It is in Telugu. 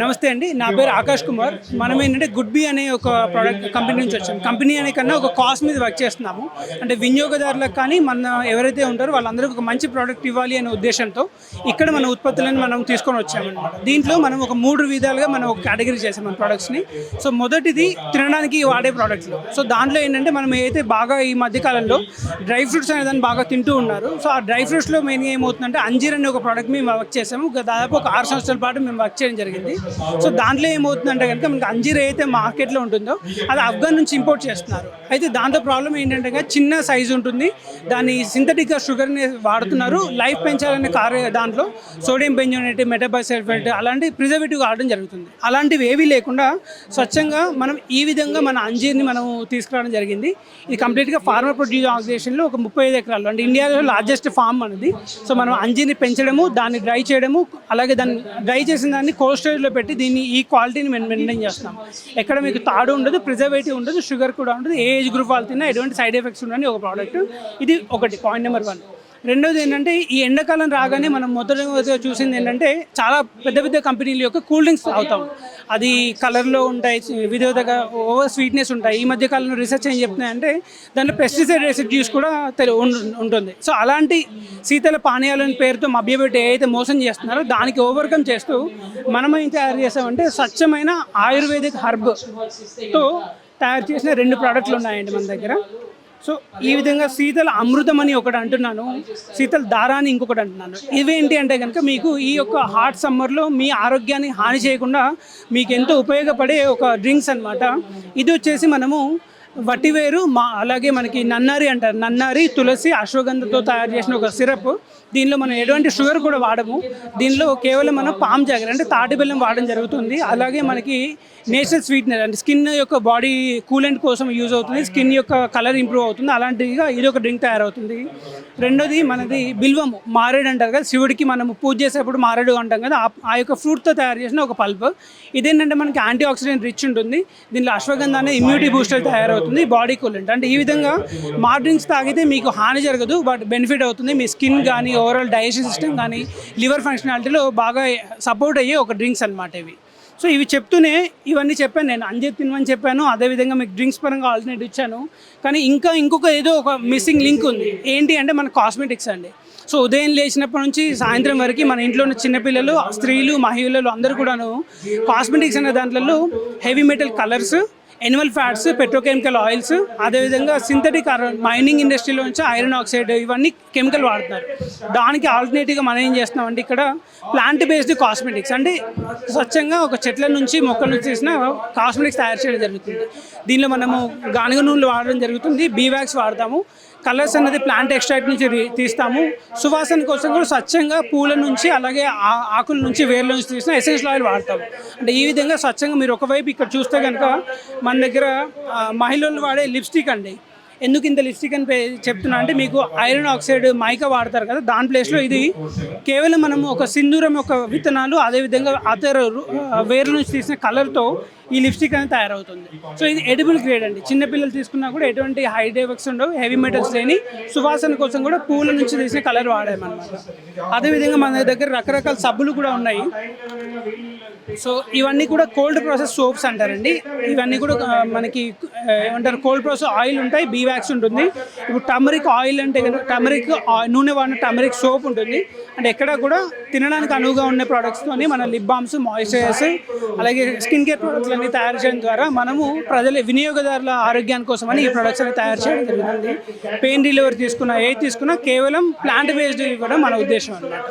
నమస్తే అండి నా పేరు ఆకాష్ కుమార్. మనం ఏంటంటే గుడ్ బి అనే ఒక ప్రోడక్ట్ కంపెనీ నుంచి వచ్చాం. కంపెనీ అనే కన్నా ఒక కాస్ట్ మీద వర్క్ చేస్తున్నాము. అంటే వినియోగదారులకు కానీ మన ఎవరైతే ఉంటారో వాళ్ళందరికీ ఒక మంచి ప్రోడక్ట్ ఇవ్వాలి అనే ఉద్దేశంతో ఇక్కడ మన ఉత్పత్తులను మనం తీసుకొని వచ్చామన్నమాట. దీంట్లో మనం ఒక మూడు విధాలుగా మనం ఒక కేటగిరీ చేసాం మన ప్రోడక్ట్స్ని సో మొదటిది తినడానికి వాడే ప్రోడక్ట్లు సో దాంట్లో ఏంటంటే మనం ఏదైతే బాగా ఈ మధ్యకాలంలో డ్రై ఫ్రూట్స్ అనే దాన్ని బాగా తింటూ ఉన్నారు. సో ఆ డ్రై ఫ్రూట్స్లో మెయిన్గా ఏమవుతుందంటే అంజీర్ అనే ఒక ప్రోడక్ట్ మేము వర్క్ చేసాము. దాదాపు ఒక ఆరు సంవత్సరాల పాటు మేము వర్క్ చేయడం జరిగింది. సో దాంట్లో ఏమవుతుందంటే కనుక మనకి అంజీర్ అయితే మార్కెట్లో ఉంటుందో అది ఆఫ్ఘన్ నుంచి ఇంపోర్ట్ చేస్తున్నారు. అయితే దాంట్లో ప్రాబ్లం ఏంటంటే చిన్న సైజు ఉంటుంది. దాన్ని సింథటిక్గా షుగర్ని వాడుతున్నారు. లైఫ్ పెంచాలనే కార్య దాంట్లో సోడియం బెంజోనేట్ మెటబాసల్ఫేట్ అలాంటి ప్రిజర్వేటివ్ వాడడం జరుగుతుంది. అలాంటివి ఏవీ లేకుండా స్వచ్ఛంగా మనం ఈ విధంగా మన అంజీర్ని మనం తీసుకురావడం జరిగింది. ఇది కంప్లీట్గా ఫార్మర్ ప్రొడ్యూస్ ఆర్గనైజేషన్లో ఒక ముప్పై ఐదు ఎకరాలు. అంటే ఇండియాలో లార్జెస్ట్ ఫార్మ్ అనేది సో మనం అంజీర్ని పెంచడము దాన్ని డ్రై చేయడము అలాగే దాన్ని డ్రై చేసిన దాన్ని కోల్డ్ స్టోరేజ్లో పెట్టి దీన్ని ఈ క్వాలిటీని మేము మెయింటైన్ చేస్తాం. ఎక్కడ మీకు తాడు ఉండదు ప్రిజర్వేటివ్ ఉండదు షుగర్ కూడా ఉండదు ఏ ఏజ్ గ్రూప్ వాళ్ళు తిన్నా ఎటువంటి సైడ్ ఎఫెక్ట్స్ ఉండని ఒక ప్రోడక్ట్. ఇది ఒకటి పాయింట్ నెంబర్ వన్. రెండోది ఏంటంటే ఈ ఎండాకాలం రాగానే మనం మొదటగా చూసింది ఏంటంటే చాలా పెద్ద పెద్ద కంపెనీల యొక్క కూల్ డ్రింక్స్ తాగుతాం. అది కలర్లో ఉంటాయి విధంగా ఓవర్ స్వీట్నెస్ ఉంటాయి. ఈ మధ్య కాలంలో రీసెర్చ్ ఏం చెప్తున్నాయంటే దాంట్లో పెస్టిసైడ్ రెసిడ్యూస్ కూడా ఉంటుంది. సో అలాంటి శీతల పానీయాలని పేరుతో మభ్యపెట్టి ఏదైతే మోసం చేస్తున్నారో దానికి ఓవర్కమ్ చేస్తూ మనం ఏం తయారు చేస్తామంటే స్వచ్ఛమైన ఆయుర్వేదిక్ హర్బ్తో తయారు చేసిన రెండు ప్రోడక్ట్లు ఉన్నాయండి మన దగ్గర. సో ఈ విధంగా శీతల అమృతం అని ఒకటి అంటున్నాను. శీతల దారా అని ఇంకొకటి అంటున్నాను. ఇవేంటి అంటే కనుక మీకు ఈ యొక్క హాట్ సమ్మర్లో మీ ఆరోగ్యాన్ని హాని చేయకుండా మీకు ఎంతో ఉపయోగపడే ఒక డ్రింక్స్ అన్నమాట. ఇది వచ్చేసి మనము వటివేరు మా అలాగే మనకి నన్నారి అంటారు. నన్నారి తులసి అశ్వగంధతో తయారు చేసిన ఒక సిరప్. దీనిలో మనం ఎటువంటి షుగర్ కూడా వాడము. దీనిలో కేవలం మనం పామ్ జాగర్ అంటే తాటి బెల్లం వాడడం జరుగుతుంది. అలాగే మనకి నేచురల్ స్వీట్నర్ అంటే స్కిన్ యొక్క బాడీ కూలెంట్ కోసం యూజ్ అవుతుంది. స్కిన్ యొక్క కలర్ ఇంప్రూవ్ అవుతుంది. అలాంటిగా ఇది ఒక డ్రింక్ తయారవుతుంది. రెండోది మనది బిల్వము మారేడు అంటారు కదా శివుడికి మనం పూజ చేసేప్పుడు మారేడు అంటాం కదా ఆ- ఆ యొక్క ఫ్రూట్తో తయారు చేసిన ఒక పల్ప్. ఇదేంటంటే మనకి యాంటీ ఆక్సిడెంట్ రిచ్ ఉంటుంది. దీనిలో అశ్వగంధ అనే ఇమ్యూనిటీ బూస్టర్ తయారవుతుంది. బాడీ కూలెంట్ అంటే ఈ విధంగా మా డ్రింక్స్ తాగితే మీకు హాని జరగదు బట్ బెనిఫిట్ అవుతుంది. మీ స్కిన్ కానీ ఓవరాల్ డైజెషన్ సిస్టమ్ కానీ లివర్ ఫంక్షనాలిటీలో బాగా సపోర్ట్ అయ్యే ఒక డ్రింక్స్ అనమాట ఇవి. సో ఇవి చెప్తూనే ఇవన్నీ చెప్పాను నేను. అంజే తినమని చెప్పాను. అదేవిధంగా మీకు డ్రింక్స్ పరంగా ఆల్టర్నేట్ ఇచ్చాను. కానీ ఇంకా ఇంకొక ఏదో ఒక మిస్సింగ్ లింక్ ఉంది. ఏంటి అంటే మన కాస్మెటిక్స్ అండి. సో ఉదయం లేచినప్పటి నుంచి సాయంత్రం వరకు మన ఇంట్లో ఉన్న చిన్నపిల్లలు స్త్రీలు మహిళలు అందరూ కూడాను కాస్మెటిక్స్ అనే దాంట్లో heavy metal colours animal fats petrochemical oils అదేవిధంగా సింథటిక్ మైనింగ్ ఇండస్ట్రీలో నుంచి ఐరన్ ఆక్సైడ్ ఇవన్నీ కెమికల్ వాడుతున్నారు. దానికి ఆల్టర్నేటివ్గా మనం ఏం చేస్తున్నామంటే ఇక్కడ ప్లాంట్ బేస్డ్ కాస్మెటిక్స్ అంటే స్వచ్ఛంగా ఒక చెట్ల నుంచి మొక్కల నుంచి తీసిన కాస్మెటిక్స్ తయారు చేయడం జరుగుతుంది. దీనిలో మనము గానుగ నూనెలు వాడడం జరుగుతుంది బీవ్యాక్స్ వాడతాము కలర్స్ అనేది ప్లాంట్ ఎక్స్ట్రాక్ట్ నుంచి తీస్తాము. సువాసన కోసం కూడా స్వచ్ఛంగా పూల నుంచి అలాగే ఆ- ఆకుల నుంచి వేర్ల నుంచి తీసిన ఎసెన్షియల్ ఆయిల్ వాడతాము. అంటే ఈ విధంగా స్వచ్ఛంగా మీరు ఒకవైపు ఇక్కడ చూస్తే కనుక మన దగ్గర మహిళలు వాడే లిప్స్టిక్ అండి. ఎందుకు ఇంత లిప్స్టిక్ అని పే- చెప్తున్నా అంటే మీకు ఐరన్ ఆక్సైడ్ మైక వాడతారు కదా దాని ప్లేస్లో ఇది కేవలం మనం ఒక సింధూరం యొక్క విత్తనాలు అదేవిధంగా అతర వేరు నుంచి తీసిన కలర్తో ఈ లిప్స్టిక్ అనేది తయారవుతుంది. సో ఇది ఎడిబుల్ గ్రేడ్ అండి. చిన్నపిల్లలు తీసుకున్నా కూడా ఎటువంటి హైడ్ ఎఫెక్ట్స్ ఉండవు హెవీ మెటల్స్ లేని సువాసన కోసం కూడా పూల నుంచి తీసిన కలర్ వాడామన్నమాట. అదేవిధంగా మన దగ్గర రకరకాల సబ్బులు కూడా ఉన్నాయి. సో ఇవన్నీ కూడా కోల్డ్ ప్రాసెస్ సోప్స్ అంటారండి. ఇవన్నీ కూడా మనకి ఏమంటారు? కోల్డ్ ప్రోస్ ఆయిల్ ఉంటాయి బీ వ్యాక్స్ ఉంటుంది. ఇప్పుడు టమరిక్ ఆయిల్ అంటే కనుక టమరిక్ నూనె వాడిన టమరిక్ సోప్ ఉంటుంది. అంటే ఎక్కడ కూడా తినడానికి అనువుగా ఉండే ప్రోడక్ట్స్తోని మన లిప్ బామ్స్ మాయిశ్చరైజర్స్ అలాగే స్కిన్ కేర్ ప్రోడక్ట్స్ అన్ని తయారు చేయడం ద్వారా మనము ప్రజల వినియోగదారుల ఆరోగ్యాని కోసమని ఈ ప్రొడక్ట్స్ అన్ని తయారు చేయడం జరుగుతుంది పెయిన్ రిలీవర్ తీసుకున్నా ఏ తీసుకున్నా కేవలం ప్లాంట్ బేస్డ్ ఇవ్వడం మన ఉద్దేశం అన్నమాట.